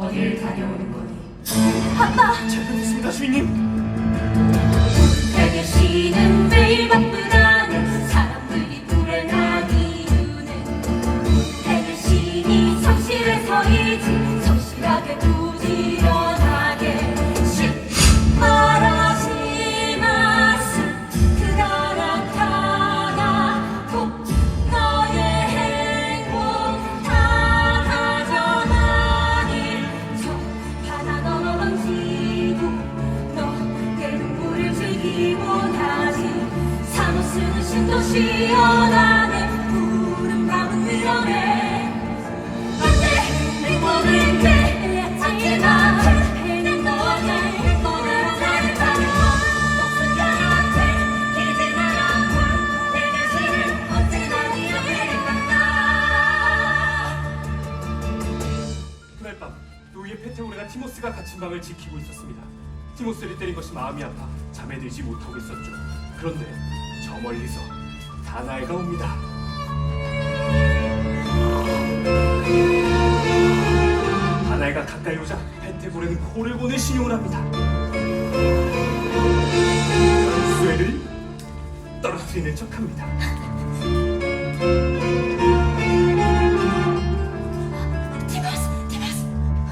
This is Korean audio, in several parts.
어딜 다녀오는 거니? 잘못했습니다 주인님 대교시는 매일 바 그날 밤 노예 페테오레가 티모스가 갇힌 방을 지키고 있었습니다. 티모스를 때린 것이 마음이 아파 잠에 들지 못하고 있었죠. 그런데 저 멀리서 다나엘가 옵니다 다나엘가 가까이 오자 페테고레는 코를 보내 신용을 합니다 수혜를 떨어뜨리는 척합니다 티바스 티바스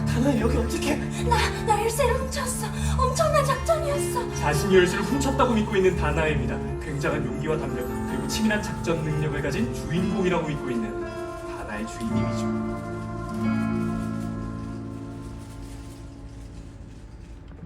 다나엘 여기 어떻게 나, 나 열쇠를 훔쳤어. 엄청난 작전이었어. 자신이 열쇠를 훔쳤다고 믿고 있는 다나입니다. 굉장한 용기와 담력 그리고 치밀한 작전 능력을 가진 주인공이라고 믿고 있는 바다의 주인님이죠.